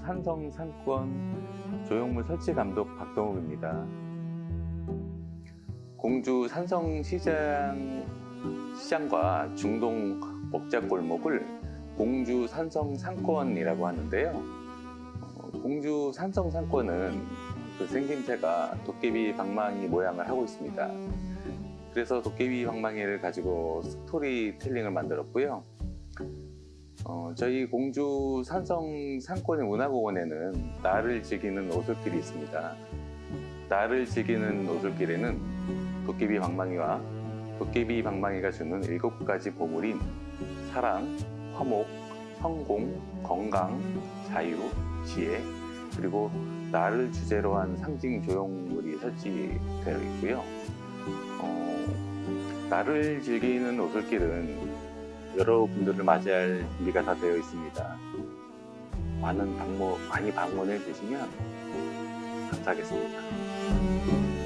산성 상권 조형물 설치 감독 박동욱입니다. 공주 산성 시장 시장과 중동 먹자 골목을 공주 산성 상권이라고 하는데요. 어, 공주 산성 상권은 그 생김새가 도깨비 방망이 모양을 하고 있습니다. 그래서 도깨비 방망이를 가지고 스토리텔링을 만들었고요. 어, 저희 공주 산성 상권의 문화공원에는 나를 즐기는 오솔길이 있습니다. 나를 즐기는 오솔길에는 도깨비 방망이와 도깨비 방망이가 주는 일곱 가지 보물인 사랑, 화목, 성공, 건강, 자유, 지혜, 그리고 나를 주제로 한 상징 조형물이 설치되어 있고요. 어, 나를 즐기는 오솔길은 여러분들을 맞이할 준비가 다 되어 있습니다. 많은 방문, 많이 방문해 주시면 감사하겠습니다.